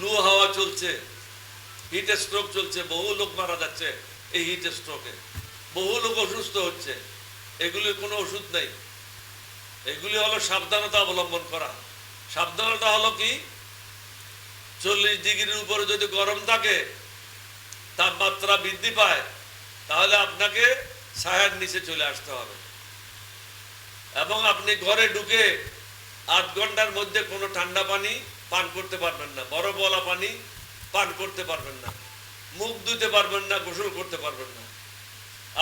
লু হাওয়া চলছে বহু লোক মারা যাচ্ছে এই হিট স্ট্রোকে বহু লোক অসুস্থ হচ্ছে, এগুলির কোনো ওষুধ নেই। এগুলি হলো সাবধানতা অবলম্বন করা। সাবধানতা হলো কি? চল্লিশ ডিগ্রির উপরে যদি গরম থাকে, তাপমাত্রা বৃদ্ধি পায়, তাহলে আপনাকে ছায়ার নিচে চলে আসতে হবে। এবং আপনি ঘরে ঢুকে আধ ঘণ্টার মধ্যে কোনো ঠান্ডা পানি পান করতে পারবেন না। বরফওয়ালা পানি পান করতে পারবেন না। মুখ ধুতে পারবেন না, গোসল করতে পারবেন না।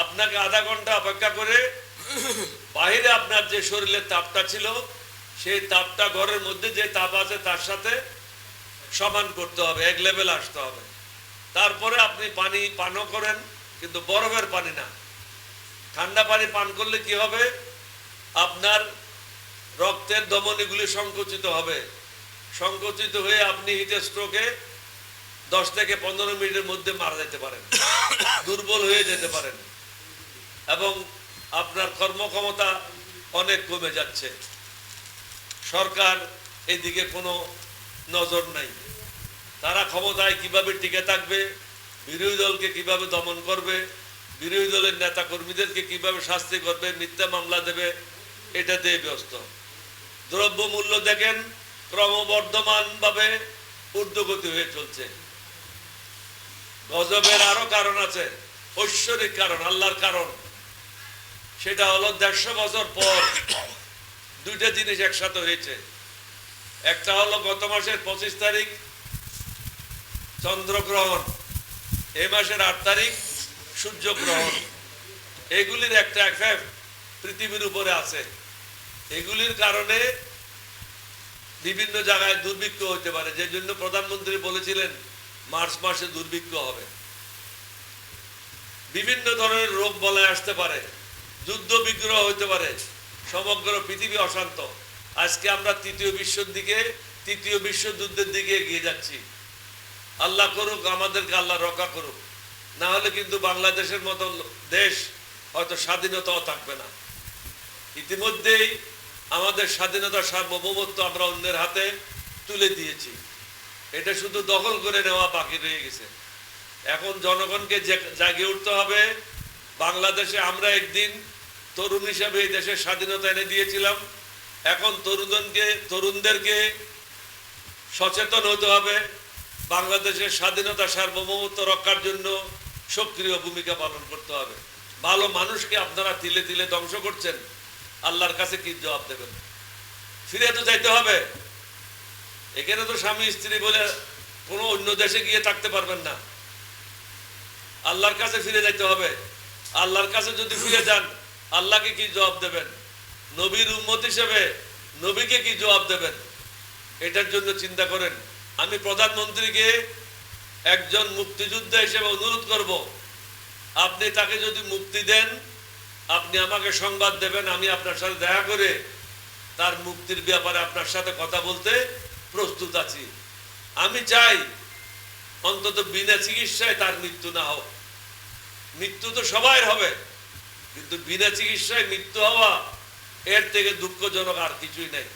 আপনাকে আধা ঘণ্টা অপেক্ষা করে বাইরে আপনার যে শরীরের তাপটা ছিল, সেই তাপটা ঘরের মধ্যে যে তাপ আছে তার সাথে সমান করতে হবে, এক লেভেল আসতে হবে। তারপরে আপনি পানি পানও করেন, কিন্তু বরফের পানি না। ঠান্ডা পানি পান করলে কি হবে? আপনার রক্তের ধমনীগুলি সংকুচিত হবে। সংকুচিত হয়ে আপনি হিটে স্ট্রোকে দশ থেকে পনেরো মিনিটের মধ্যে মারা যেতে পারেন। দুর্বল হয়ে যেতে পারেন। এবং আপনার কর্মক্ষমতা অনেক কমে যাচ্ছে। সরকার এদিকে কোনো নজর নাই। তারা ক্ষমতায় কীভাবে টিকে থাকবে, বিরোধী দলকে কীভাবে দমন করবে, বিরোধী দলের নেতা কর্মীদেরকে কীভাবে শাস্তি করবে, মিথ্যা মামলা দেবে এটাতে ব্যস্ত। দ্রব্য মূল্য দেখেন ক্রমবর্ধমান ভাবে ঊর্ধ্বগতি হয়ে চলছে। গজবের আরও কারণ আছে, ঐশ্বরিক কারণ, আল্লাহর কারণ। সেটা হলো দেড়শো বছর পর দুইটা জিনিস একসাথে হয়েছে। একটা হলো গত মাসের পঁচিশ তারিখ, চন্দ্রগ্রহণ। এ মাসের আট তারিখ, সূর্যগ্রহণ। এগুলির একটা এফেক্ট পৃথিবীর উপরে আছে। এগুলির কারণে বিভিন্ন জায়গায় দুর্ভিক্ষ হতে পারে। যে জন্য প্রধানমন্ত্রী বলেছিলেন, মার্চ মাসে দুর্ভিক্ষ হবে। বিভিন্ন ধরনের রোগ বলায় আসতে পারে। যুদ্ধ বিগ্রহ হতে পারে। সমগ্র পৃথিবী অশান্ত। আজকে আমরা তৃতীয় বিশ্বর দিকে, তৃতীয় বিশ্বযুদ্ধের দিকে এগিয়ে যাচ্ছি। আল্লাহ করুক, আমাদেরকে আল্লাহ রক্ষা করুক। না হলে কিন্তু বাংলাদেশের মতো দেশ হয়তো স্বাধীনতাও থাকবে না। ইতিমধ্যেই আমাদের স্বাধীনতা সার্বভৌমত্ব আমরা অন্যের হাতে তুলে দিয়েছি। এটা শুধু দখল করে নেওয়া বাকি রয়ে গেছে। এখন জনগণকে জাগিয়ে উঠতে হবে, বাংলাদেশে আমরা একদিন তরুণ হিসাবে এই দেশের স্বাধীনতা এনে দিয়েছিলাম। এখন তরুণকে তরুণদেরকে সচেতন হতে হবে। বাংলাদেশের স্বাধীনতা সার্বভৌমত্ব রক্ষার জন্য সক্রিয় ভূমিকা পালন করতে হবে। ভালো মানুষকে আপনারা তিলে তিলে ধ্বংস করছেন। আল্লাহর কাছে কি জবাব দেবেন? ফিরে তো যাইতে হবে। এখানে তো স্বামী, স্ত্রী বলে কোনো অন্য দেশে গিয়ে থাকতে পারবেন না। আল্লাহর কাছে ফিরে যাইতে হবে। আল্লাহর কাছে যদি ফিরে যান, আল্লাহকে কি জবাব দেবেন? নবীর উম্মত হিসেবে নবীকে কি জবাব দেবেন? এটার জন্য চিন্তা করেন। আমি প্রধানমন্ত্রীকে একজন মুক্তিযোদ্ধা হিসেবে অনুরোধ করব। আপনি তাকে যদি মুক্তি দেন আপনি আমাকে সংবাদ দেবেন, আমি আপনার সাথে দেখা করে তার মুক্তির ব্যাপারে আপনার সাথে কথা বলতে প্রস্তুত আছি। আমি চাই অন্তত বিনা চিকিৎসায় তার মৃত্যু না হোক। মৃত্যু তো সবাই হবে, কিন্তু বিনা চিকিৎসায় মৃত্যু হওয়া এর থেকে দুঃখজনক আর কিছুই নেই।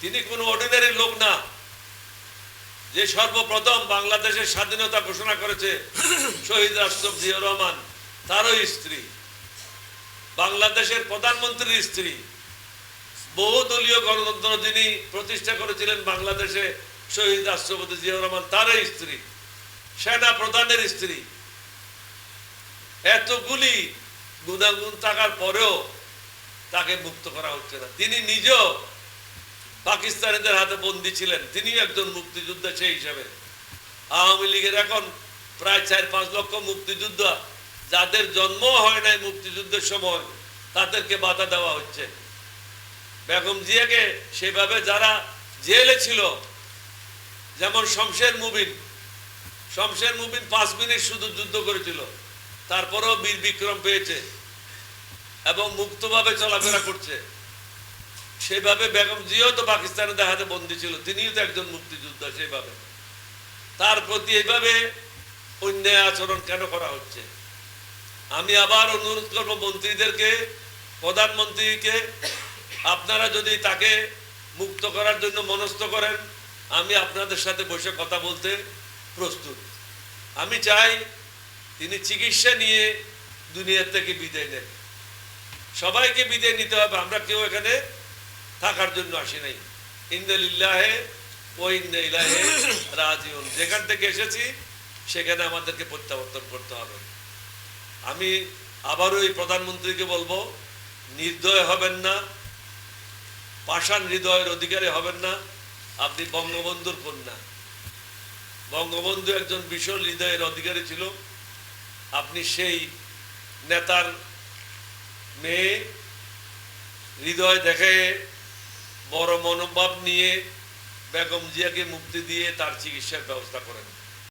তিনি কোনো অর্ডিনারি লোক না, যে সর্বপ্রথম বাংলাদেশের স্বাধীনতা ঘোষণা করেছে শহীদ রাষ্ট্র জিয়া রহমান তারও স্ত্রী। বাংলাদেশের প্রধানমন্ত্রীর স্ত্রী। বহুদলীয় গণতন্ত্র যিনি প্রতিষ্ঠা করেছিলেন বাংলাদেশে শহীদ রাষ্ট্রপতি জিয়া রহমান, তারই স্ত্রী, সেনা প্রধানের স্ত্রী। এতগুলি গুণাগুণ থাকার পরেও তাকে মুক্ত করা হচ্ছে না। তিনি নিজেও পাকিস্তানিদের হাতে বন্দী ছিলেন। তিনি একজন মুক্তিযোদ্ধা সেই হিসাবে। আওয়ামী লীগের এখন প্রায় চার পাঁচ লক্ষ মুক্তিযোদ্ধা যাদের জন্ম হয় নাই মুক্তিযুদ্ধের সময়, তাদেরকে বাধা দেওয়া হচ্ছে। বেগম জিয়াকে সেভাবে যারা জেলে ছিল, যেমন শমশের মুবিন শমশের মুবিন পাঁচ মিনিট শুধু যুদ্ধ করেছিল, তারপরেও বীর বিক্রম পেয়েছে এবং মুক্তভাবে চলাফেরা করছে। সেভাবে বেগম জিয়াও তো পাকিস্তানের দেখাতে বন্দী ছিল, তিনিও তো একজন মুক্তিযোদ্ধা সেভাবে। তার প্রতি এইভাবে অন্যায় আচরণ কেন করা হচ্ছে? আমি আবার অনুরোধ করব মন্ত্রীদেরকে, প্রধানমন্ত্রীকে, আপনারা যদি তাকে মুক্ত করার জন্য মনস্থ করেন, আমি আপনাদের সাথে বসে কথা বলতে প্রস্তুত। আমি চাই তিনি চিকিৎসা নিয়ে দুনিয়ার থেকে বিদায় নেন। সবাইকে বিদায় নিতে হবে, আমরা কেউ এখানে থাকার জন্য আসি নাই। ইন্দালিল্লাহে ও ইন্দা ইলাহে রাজিউন। যেখান থেকে এসেছি, সেখানে আমাদেরকে প্রত্যাবর্তন করতে হবে। আমি আবারও এই প্রধানমন্ত্রীকে বলব, নির্দয় হবেন না, পাষাণ হৃদয়ের অধিকারী হবেন না, আপনি বঙ্গবন্ধুর কন্যা। বঙ্গবন্ধু একজন বিশাল হৃদয়ের অধিকারী ছিল। আপনি সেই নেতার মেয়ে হৃদয় দেখে বড় মনোভাব নিয়ে বেগম জিয়াকে মুক্তি দিয়ে তার চিকিৎসার ব্যবস্থা করেন।